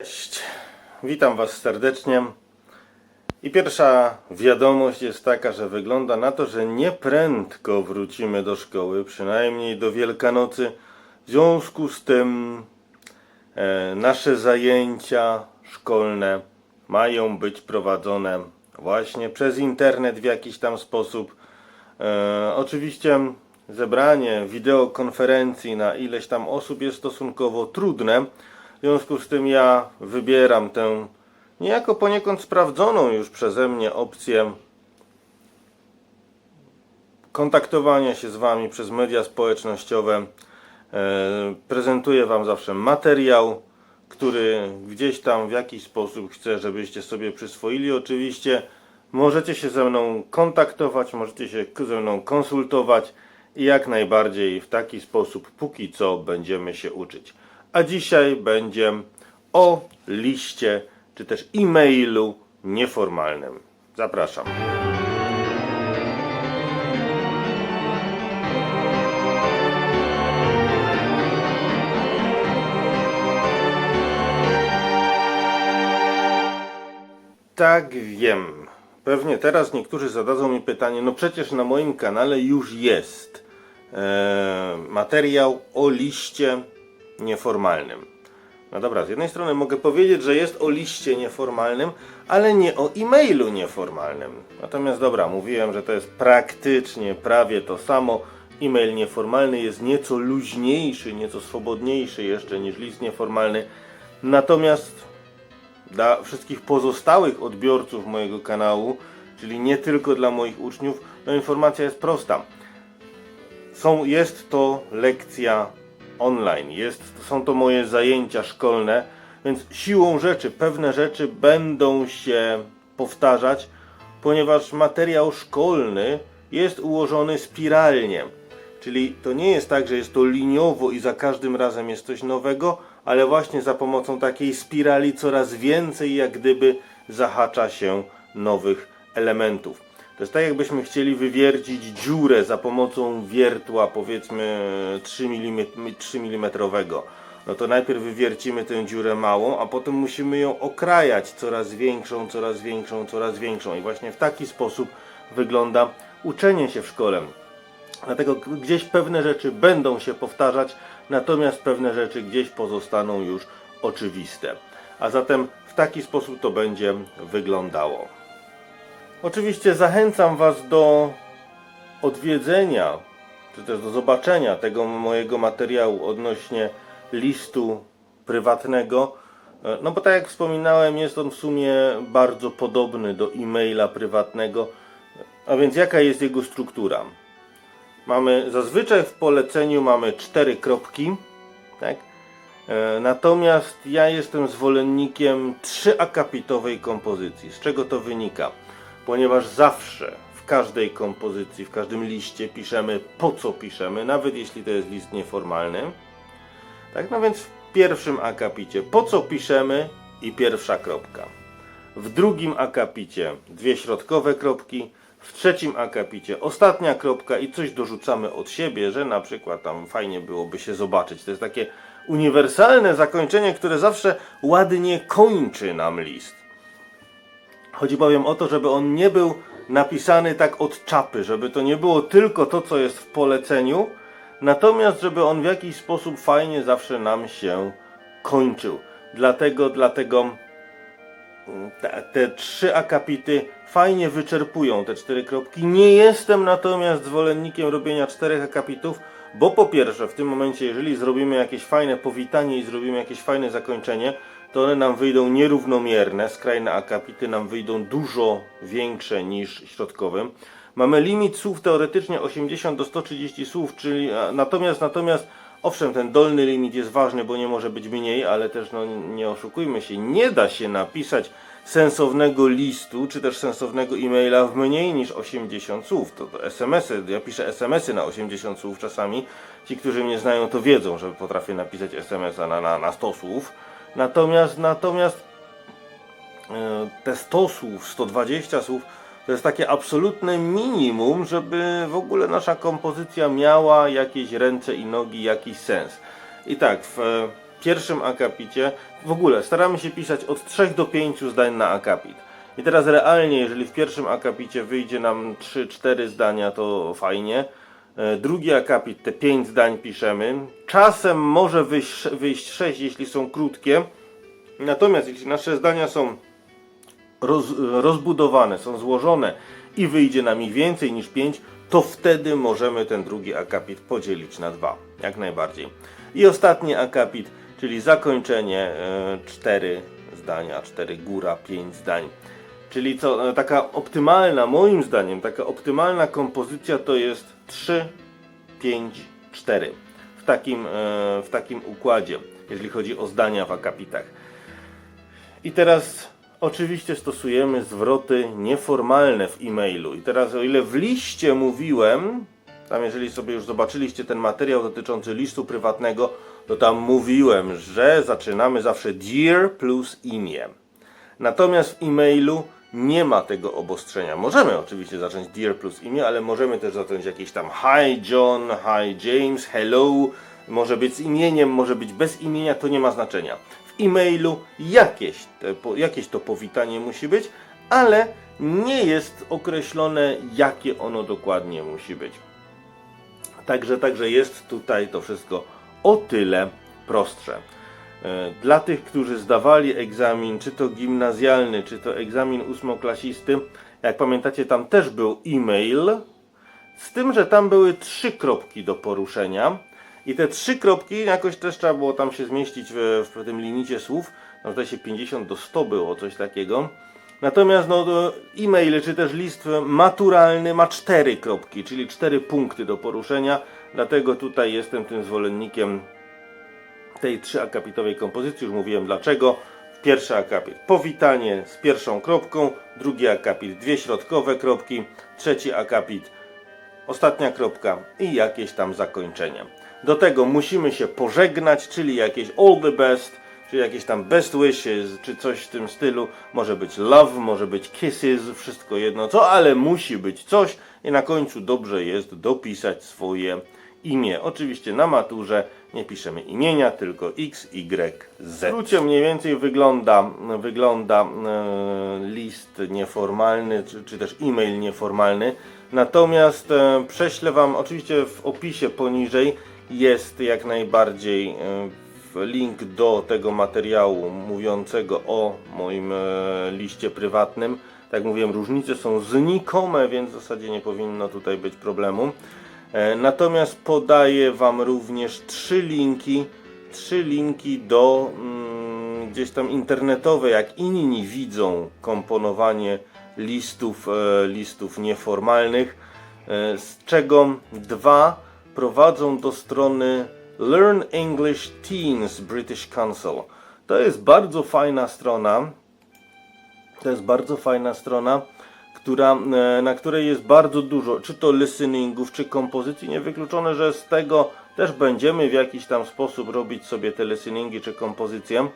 Cześć, witam Was serdecznie. I pierwsza wiadomość jest taka, że wygląda na to, że nieprędko wrócimy do szkoły, przynajmniej do Wielkanocy. W związku z tym e, nasze zajęcia szkolne mają być prowadzone właśnie przez internet w jakiś tam sposób. E, oczywiście zebranie wideokonferencji na ileś tam osób jest stosunkowo trudne. W związku z tym ja wybieram tę niejako poniekąd sprawdzoną już przeze mnie opcję kontaktowania się z Wami przez media społecznościowe. E, Prezentuję Wam zawsze materiał, który gdzieś tam w jakiś sposób chcę, żebyście sobie przyswoili. Oczywiście możecie się ze mną kontaktować, możecie się ze mną konsultować i jak najbardziej w taki sposób póki co będziemy się uczyć. A dzisiaj będzie o liście czy też e-mailu nieformalnym. Zapraszam. Tak wiem. Pewnie teraz niektórzy zadadzą mi pytanie, no przecież na moim kanale już jest e, materiał o liście nieformalnym. No dobra, z jednej strony mogę powiedzieć, że jest o liście nieformalnym, ale nie o e-mailu nieformalnym. Natomiast dobra, mówiłem, że to jest praktycznie prawie to samo. E-mail nieformalny jest nieco luźniejszy, nieco swobodniejszy jeszcze niż list nieformalny. Natomiast dla wszystkich pozostałych odbiorców mojego kanału, czyli nie tylko dla moich uczniów, no informacja jest prosta. Są, jest to lekcja online, jest, są to moje zajęcia szkolne, więc siłą rzeczy pewne rzeczy będą się powtarzać, ponieważ materiał szkolny jest ułożony spiralnie. Czyli to nie jest tak, że jest to liniowo i za każdym razem jest coś nowego, ale właśnie za pomocą takiej spirali coraz więcej jak gdyby zahacza się nowych elementów. To jest tak jakbyśmy chcieli wywiercić dziurę za pomocą wiertła powiedzmy 3 mm, 3 mm. No to najpierw wywiercimy tę dziurę małą, a potem musimy ją okrajać coraz większą, coraz większą, coraz większą. I właśnie w taki sposób wygląda uczenie się w szkole. Dlatego gdzieś pewne rzeczy będą się powtarzać, natomiast pewne rzeczy gdzieś pozostaną już oczywiste. A zatem w taki sposób to będzie wyglądało. Oczywiście zachęcam Was do odwiedzenia, czy też do zobaczenia tego mojego materiału odnośnie listu prywatnego. E, No bo tak jak wspominałem, jest on w sumie bardzo podobny do e-maila prywatnego. A więc jaka jest jego struktura? Mamy zazwyczaj w poleceniu mamy cztery kropki, tak? E, Natomiast ja jestem zwolennikiem trzyakapitowej kompozycji. Z czego to wynika? Ponieważ zawsze w każdej kompozycji, w każdym liście piszemy po co piszemy, nawet jeśli to jest list nieformalny. Tak, no więc w pierwszym akapicie po co piszemy i pierwsza kropka. W drugim akapicie dwie środkowe kropki. W trzecim akapicie ostatnia kropka i coś dorzucamy od siebie, że na przykład tam fajnie byłoby się zobaczyć. To jest takie uniwersalne zakończenie, które zawsze ładnie kończy nam list. Chodzi bowiem o to, żeby on nie był napisany tak od czapy, żeby to nie było tylko to, co jest w poleceniu, natomiast żeby on w jakiś sposób fajnie zawsze nam się kończył. Dlatego, dlatego te, te trzy akapity fajnie wyczerpują te cztery kropki. Nie jestem natomiast zwolennikiem robienia czterech akapitów, bo po pierwsze, w tym momencie, jeżeli zrobimy jakieś fajne powitanie i zrobimy jakieś fajne zakończenie, to one nam wyjdą nierównomierne. Skrajne akapity nam wyjdą dużo większe niż środkowym. Mamy limit słów teoretycznie 80 do 130 słów, czyli natomiast natomiast owszem, ten dolny limit jest ważny, bo nie może być mniej, ale też no, nie oszukujmy się, nie da się napisać sensownego listu, czy też sensownego e-maila w mniej niż 80 słów. To, to SMS-y, ja piszę SMS-y na 80 słów czasami. Ci, którzy mnie znają, to wiedzą, że potrafię napisać SMS-a na, na, na 100 słów. Natomiast, natomiast e, te 100 słów, 120 słów to jest takie absolutne minimum, żeby w ogóle nasza kompozycja miała jakieś ręce i nogi, jakiś sens. I tak, w e, pierwszym akapicie w ogóle staramy się pisać od 3 do 5 zdań na akapit. I teraz realnie, jeżeli w pierwszym akapicie wyjdzie nam 3-4 zdania, to fajnie. E, Drugi akapit, te 5 zdań piszemy. Czasem może wyjść, wyjść 6, jeśli są krótkie. Natomiast jeśli nasze zdania są roz, rozbudowane, są złożone i wyjdzie nam ich więcej niż 5, to wtedy możemy ten drugi akapit podzielić na dwa, jak najbardziej. I ostatni akapit, czyli zakończenie, 4 zdania, 4 góra, 5 zdań. Czyli co, e, taka optymalna, moim zdaniem, taka optymalna kompozycja to jest 3, 5, 4. W takim, e, w takim układzie, jeżeli chodzi o zdania w akapitach. I teraz oczywiście stosujemy zwroty nieformalne w e-mailu. I teraz o ile w liście mówiłem, tam jeżeli sobie już zobaczyliście ten materiał dotyczący listu prywatnego, to tam mówiłem, że zaczynamy zawsze dear plus imię. Natomiast w e-mailu nie ma tego obostrzenia. Możemy oczywiście zacząć dear plus imię, ale możemy też zacząć jakieś tam hi John, hi James, hello. Może być z imieniem, może być bez imienia, to nie ma znaczenia. W e-mailu jakieś, jakieś to powitanie musi być, ale nie jest określone, jakie ono dokładnie musi być. Także, także jest tutaj to wszystko o tyle prostsze. E, Dla tych, którzy zdawali egzamin, czy to gimnazjalny, czy to egzamin ósmoklasisty, jak pamiętacie, tam też był e-mail, z tym, że tam były trzy kropki do poruszenia. I te trzy kropki jakoś też trzeba było tam się zmieścić w, w tym limicie słów. No zdaje się 50 do 100 było, coś takiego. Natomiast no, e-mail czy też list maturalny ma cztery kropki, czyli cztery punkty do poruszenia. Dlatego tutaj jestem tym zwolennikiem tej trzyakapitowej kompozycji. Już mówiłem dlaczego. Pierwszy akapit powitanie z pierwszą kropką, drugi akapit dwie środkowe kropki, trzeci akapit ostatnia kropka i jakieś tam zakończenie. Do tego musimy się pożegnać, czyli jakieś all the best, czy jakieś tam best wishes, czy coś w tym stylu. Może być love, może być kisses, wszystko jedno co, ale musi być coś i na końcu dobrze jest dopisać swoje imię. Oczywiście na maturze nie piszemy imienia, tylko X, Y, Z. W skrócie mniej więcej wygląda, wygląda e, list nieformalny, czy, czy też e-mail nieformalny. Natomiast e, prześlę Wam, oczywiście w opisie poniżej jest jak najbardziej e, link do tego materiału mówiącego o moim liście prywatnym. Tak jak mówiłem, różnice są znikome, więc w zasadzie nie powinno tutaj być problemu. E, Natomiast podaję Wam również trzy linki, trzy linki do mm, gdzieś tam internetowe, jak inni widzą komponowanie listów, e, listów nieformalnych, e, z czego dwa prowadzą do strony Learn English Teens British Council. To jest bardzo fajna strona. To jest bardzo fajna strona, która, e, na której jest bardzo dużo, czy to listeningów, czy kompozycji. Niewykluczone, że z tego też będziemy w jakiś tam sposób robić sobie te listeningi, czy kompozycje.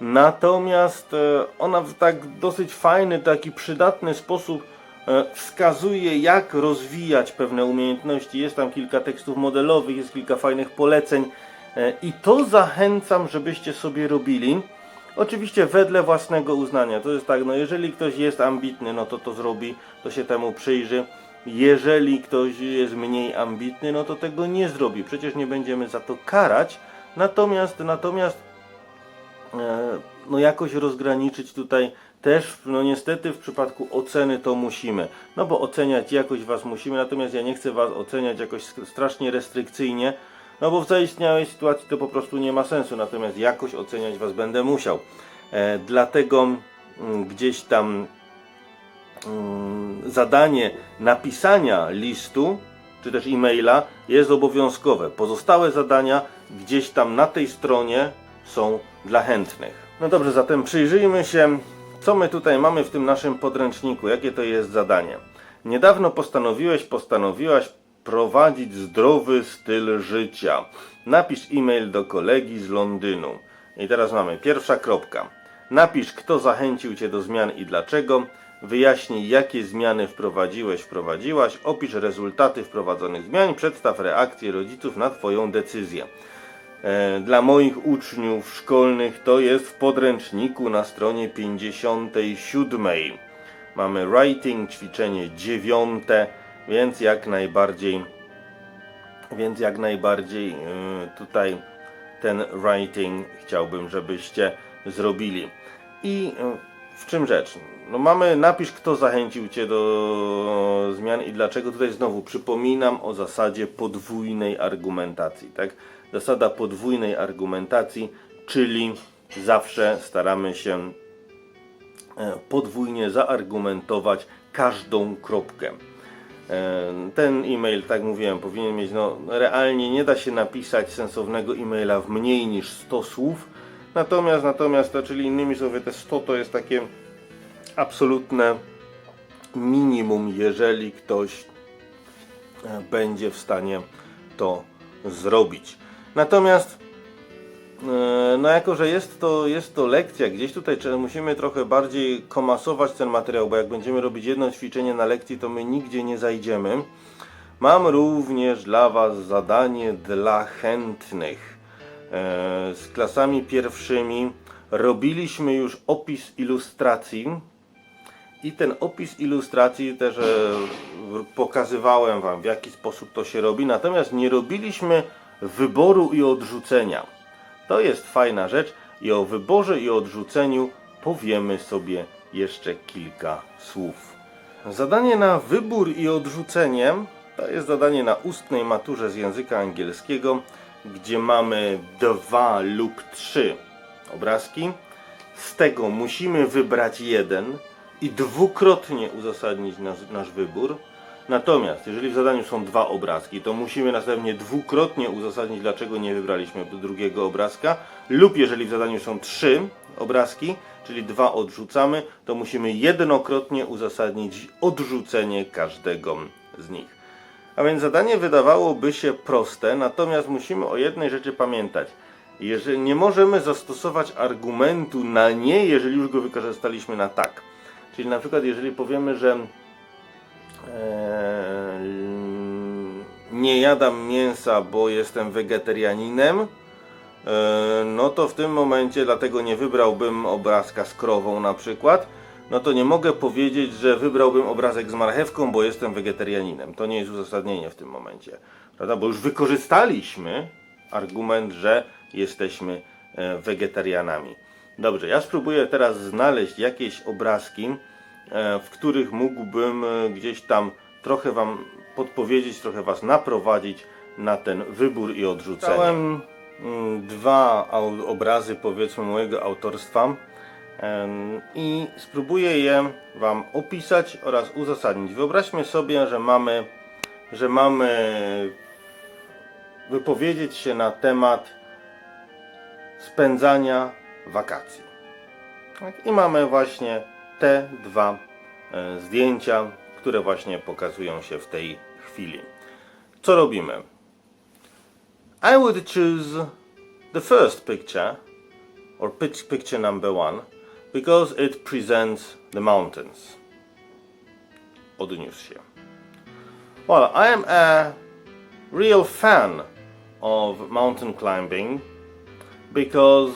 Natomiast e, ona w tak dosyć fajny, taki przydatny sposób e, wskazuje, jak rozwijać pewne umiejętności. Jest tam kilka tekstów modelowych, jest kilka fajnych poleceń i to zachęcam, żebyście sobie robili. Oczywiście wedle własnego uznania. To jest tak, no jeżeli ktoś jest ambitny, no to to zrobi, to się temu przyjrzy. Jeżeli ktoś jest mniej ambitny, no to tego nie zrobi. Przecież nie będziemy za to karać. Natomiast, natomiast e, no jakoś rozgraniczyć tutaj też, no niestety w przypadku oceny to musimy. No bo oceniać jakoś Was musimy, natomiast ja nie chcę Was oceniać jakoś strasznie restrykcyjnie, no bo w zaistniałej sytuacji to po prostu nie ma sensu, natomiast jakoś oceniać Was będę musiał. E, dlatego mm, gdzieś tam mm, zadanie napisania listu czy też e-maila jest obowiązkowe. Pozostałe zadania gdzieś tam na tej stronie są dla chętnych. No dobrze, zatem przyjrzyjmy się, co my tutaj mamy w tym naszym podręczniku, jakie to jest zadanie. Niedawno postanowiłeś, postanowiłaś prowadzić zdrowy styl życia. Napisz e-mail do kolegi z Londynu. I teraz mamy pierwsza kropka. Napisz, kto zachęcił Cię do zmian i dlaczego. Wyjaśnij, jakie zmiany wprowadziłeś, wprowadziłaś. Opisz rezultaty wprowadzonych zmian. Przedstaw reakcję rodziców na Twoją decyzję. e, dla moich uczniów szkolnych to jest w podręczniku na stronie 57. Mamy writing, ćwiczenie dziewiąte, więc jak najbardziej więc jak najbardziej y, tutaj ten writing chciałbym, żebyście zrobili. I y, w czym rzecz? No mamy napisz, kto zachęcił Cię do zmian i dlaczego. Tutaj znowu przypominam o zasadzie podwójnej argumentacji. Tak? Zasada podwójnej argumentacji, czyli zawsze staramy się e, podwójnie zaargumentować każdą kropkę. Ten e-mail, tak mówiłem, powinien mieć, no realnie nie da się napisać sensownego e-maila w mniej niż 100 słów. Natomiast, natomiast, to, czyli innymi słowy, te 100 to jest takie absolutne minimum, jeżeli ktoś e, będzie w stanie to zrobić. Natomiast no jako, że jest to, jest to lekcja, gdzieś tutaj musimy trochę bardziej komasować ten materiał, bo jak będziemy robić jedno ćwiczenie na lekcji, to my nigdzie nie zajdziemy. Mam również dla Was zadanie dla chętnych. E, Z klasami pierwszymi robiliśmy już opis ilustracji i ten opis ilustracji też e, pokazywałem Wam w jaki sposób to się robi, natomiast nie robiliśmy wyboru i odrzucenia. To jest fajna rzecz i o wyborze i odrzuceniu powiemy sobie jeszcze kilka słów. Zadanie na wybór i odrzucenie to jest zadanie na ustnej maturze z języka angielskiego, gdzie mamy dwa lub trzy obrazki. Z tego musimy wybrać jeden i dwukrotnie uzasadnić nasz, nasz wybór. Natomiast jeżeli w zadaniu są dwa obrazki, to musimy następnie dwukrotnie uzasadnić, dlaczego nie wybraliśmy drugiego obrazka. Lub jeżeli w zadaniu są trzy obrazki, czyli dwa odrzucamy, to musimy jednokrotnie uzasadnić odrzucenie każdego z nich. A więc zadanie wydawałoby się proste, natomiast musimy o jednej rzeczy pamiętać. Jeżeli nie możemy zastosować argumentu na nie, jeżeli już go wykorzystaliśmy na tak. Czyli na przykład jeżeli powiemy, że nie jadam mięsa, bo jestem wegetarianinem, e, no to w tym momencie dlatego nie wybrałbym obrazka z krową na przykład, no to nie mogę powiedzieć, że wybrałbym obrazek z marchewką, bo jestem wegetarianinem. To nie jest uzasadnienie w tym momencie, prawda? Bo już wykorzystaliśmy argument, że jesteśmy e, wegetarianami. Dobrze, ja spróbuję teraz znaleźć jakieś obrazki, w których mógłbym e, gdzieś tam trochę Wam podpowiedzieć, trochę Was naprowadzić na ten wybór i odrzucenie. Dałem mm, dwa obrazy, powiedzmy, mojego autorstwa i spróbuję je Wam opisać oraz uzasadnić. Wyobraźmy sobie, że mamy, że mamy wypowiedzieć się na temat spędzania wakacji. Tak, I mamy właśnie te dwa e, zdjęcia, które właśnie pokazują się w tej chwili. Co robimy? I would choose the first picture, or pic- picture number one, because it presents the mountains. Odniósł się. Well, I am a real fan of mountain climbing because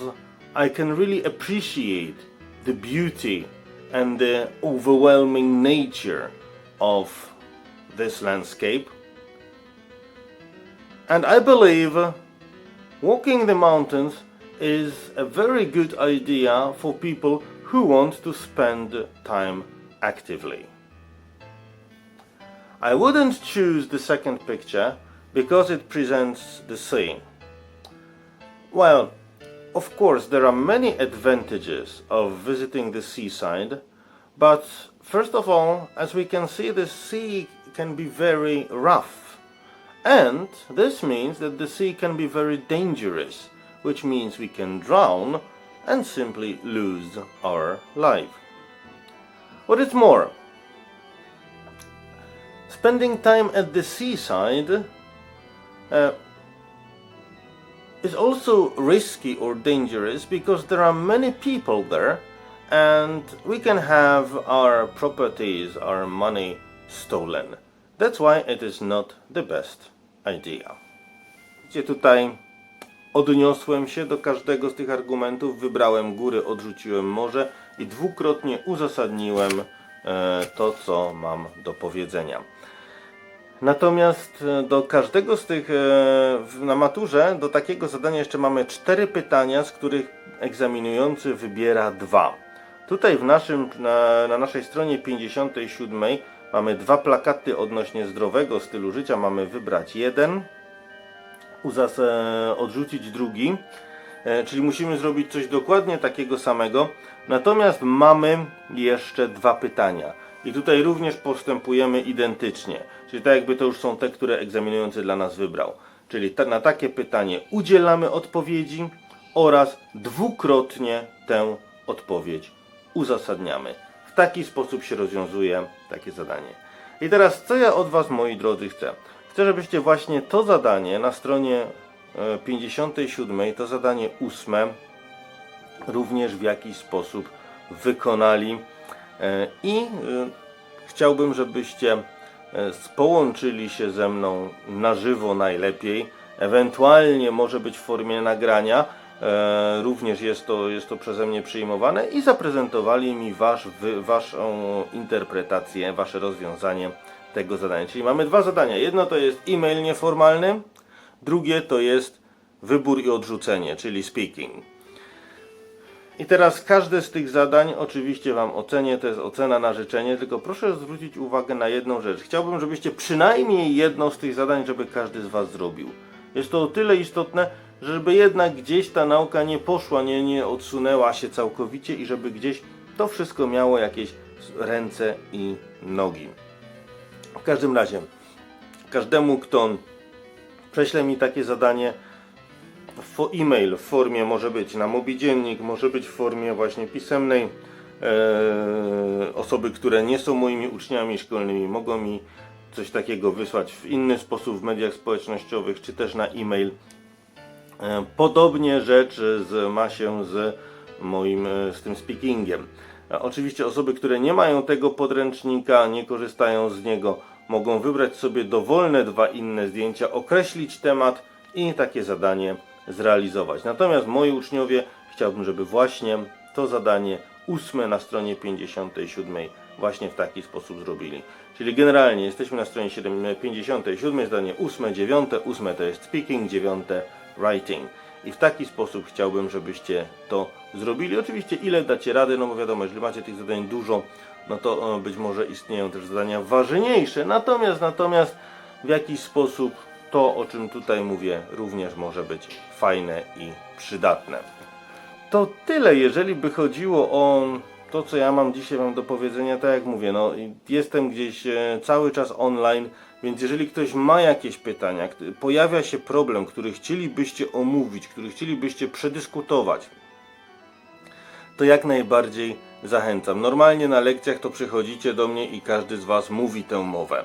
I can really appreciate the beauty and the overwhelming nature of this landscape. And I believe walking the mountains is a very good idea for people who want to spend time actively. I wouldn't choose the second picture because it presents the sea. Well, of course, there are many advantages of visiting the seaside, but first of all, as we can see, the sea can be very rough. And this means that the sea can be very dangerous, which means we can drown and simply lose our life. What is more, spending time at the seaside uh, is also risky or dangerous because there are many people there and we can have our properties, our money stolen. That's why it is not the best idea. Gdzie tutaj odniosłem się do każdego z tych argumentów, wybrałem góry, odrzuciłem morze i dwukrotnie uzasadniłem e, to, co mam do powiedzenia. Natomiast e, do każdego z tych e, na maturze, do takiego zadania jeszcze mamy cztery pytania, z których egzaminujący wybiera dwa. Tutaj w naszym, na, na naszej stronie 57 mamy dwa plakaty odnośnie zdrowego stylu życia. Mamy wybrać jeden, uzas- e, odrzucić drugi. Czyli musimy zrobić coś dokładnie takiego samego. Natomiast mamy jeszcze dwa pytania. I tutaj również postępujemy identycznie. Czyli tak jakby to już są te, które egzaminujący dla nas wybrał. Czyli ta, na takie pytanie udzielamy odpowiedzi oraz dwukrotnie tę odpowiedź uzasadniamy. W taki sposób się rozwiązuje takie zadanie. I teraz co ja od Was, moi drodzy, chcę? Chcę, żebyście właśnie to zadanie na stronie e, 57, to zadanie ósme, również w jakiś sposób wykonali. E, I e, chciałbym, żebyście e, połączyli się ze mną na żywo najlepiej. Ewentualnie może być w formie nagrania. Również jest to, jest to przeze mnie przyjmowane i zaprezentowali mi wasz, waszą interpretację, wasze rozwiązanie tego zadania. Czyli mamy dwa zadania. Jedno to jest e-mail nieformalny, drugie to jest wybór i odrzucenie, czyli speaking. I teraz każde z tych zadań oczywiście Wam ocenię, to jest ocena na życzenie, tylko proszę zwrócić uwagę na jedną rzecz. Chciałbym, żebyście przynajmniej jedno z tych zadań, żeby każdy z Was zrobił. Jest to o tyle istotne, żeby jednak gdzieś ta nauka nie poszła, nie, nie odsunęła się całkowicie i żeby gdzieś to wszystko miało jakieś ręce i nogi. W każdym razie, każdemu, kto prześle mi takie zadanie, e-mail w formie może być na mobi dziennik, może być w formie właśnie pisemnej. Eee, osoby, które nie są moimi uczniami szkolnymi, mogą mi coś takiego wysłać w inny sposób w mediach społecznościowych, czy też na e-mail. E, Podobnie rzecz z, ma się z moim, e, z tym speakingiem. E, Oczywiście osoby, które nie mają tego podręcznika, nie korzystają z niego, mogą wybrać sobie dowolne dwa inne zdjęcia, określić temat i takie zadanie zrealizować. Natomiast moi uczniowie chciałbym, żeby właśnie to zadanie ósme na stronie 57 właśnie w taki sposób zrobili. Czyli generalnie jesteśmy na stronie 7 57, zadanie ósme, dziewiąte, ósme to jest speaking, dziewiąte writing. I w taki sposób chciałbym, żebyście to zrobili. Oczywiście ile dacie rady, no bo wiadomo, jeżeli macie tych zadań dużo, no to e, być może istnieją też zadania ważniejsze. Natomiast, natomiast w jakiś sposób to, o czym tutaj mówię, również może być fajne i przydatne. To tyle, jeżeli by chodziło o to, co ja mam dzisiaj wam do powiedzenia. Tak jak mówię, no jestem gdzieś e, cały czas online, więc jeżeli ktoś ma jakieś pytania, pojawia się problem, który chcielibyście omówić, który chcielibyście przedyskutować, to jak najbardziej zachęcam. Normalnie na lekcjach to przychodzicie do mnie i każdy z Was mówi tę mowę.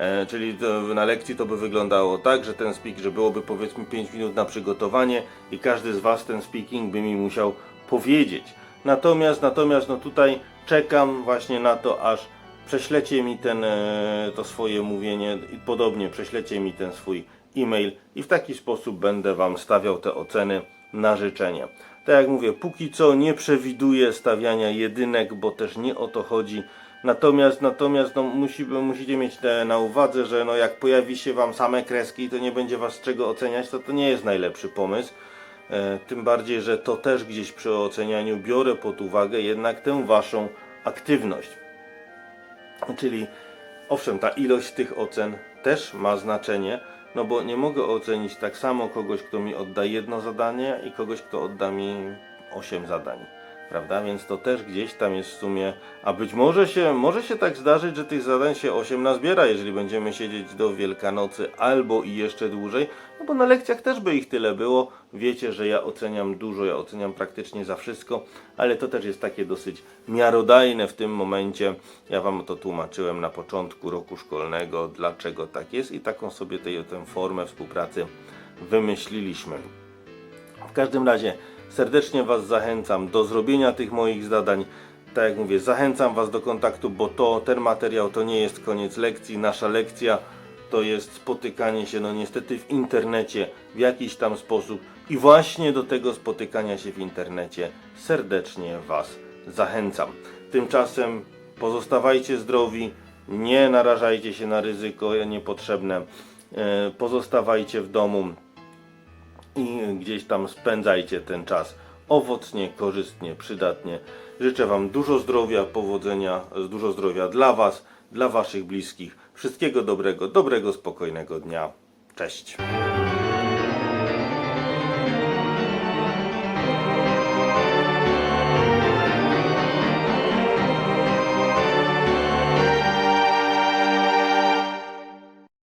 E, czyli na lekcji to by wyglądało tak, że ten speak, że byłoby powiedzmy 5 minut na przygotowanie i każdy z Was ten speaking by mi musiał powiedzieć. Natomiast, natomiast no tutaj czekam właśnie na to, aż prześlecie mi ten, e, to swoje mówienie i podobnie prześlecie mi ten swój e-mail i w taki sposób będę Wam stawiał te oceny na życzenie. Tak jak mówię, póki co nie przewiduję stawiania jedynek, bo też nie o to chodzi. Natomiast, natomiast no, musi, musicie mieć te na uwadze, że no, jak pojawi się Wam same kreski, to nie będzie Was z czego oceniać, to to nie jest najlepszy pomysł. E, tym bardziej, że to też gdzieś przy ocenianiu biorę pod uwagę jednak tę Waszą aktywność. Czyli owszem, ta ilość tych ocen też ma znaczenie, no bo nie mogę ocenić tak samo kogoś, kto mi odda jedno zadanie i kogoś, kto odda mi 8 zadań. Prawda? Więc to też gdzieś tam jest w sumie, a być może się, może się tak zdarzyć, że tych zadań się 8 nazbiera, jeżeli będziemy siedzieć do Wielkanocy albo i jeszcze dłużej, no bo na lekcjach też by ich tyle było. Wiecie, że ja oceniam dużo, ja oceniam praktycznie za wszystko, ale to też jest takie dosyć miarodajne w tym momencie. Ja Wam to tłumaczyłem na początku roku szkolnego, dlaczego tak jest i taką sobie tej, tę formę współpracy wymyśliliśmy. W każdym razie serdecznie Was zachęcam do zrobienia tych moich zadań. Tak jak mówię, zachęcam Was do kontaktu, bo to ten materiał to nie jest koniec lekcji. Nasza lekcja to jest spotykanie się, no niestety w internecie w jakiś tam sposób. I właśnie do tego spotykania się w internecie serdecznie Was zachęcam. Tymczasem pozostawajcie zdrowi, nie narażajcie się na ryzyko niepotrzebne, e, pozostawajcie w domu i gdzieś tam spędzajcie ten czas owocnie, korzystnie, przydatnie. Życzę Wam dużo zdrowia, powodzenia, dużo zdrowia dla Was, dla Waszych bliskich. Wszystkiego dobrego, dobrego, spokojnego dnia. Cześć.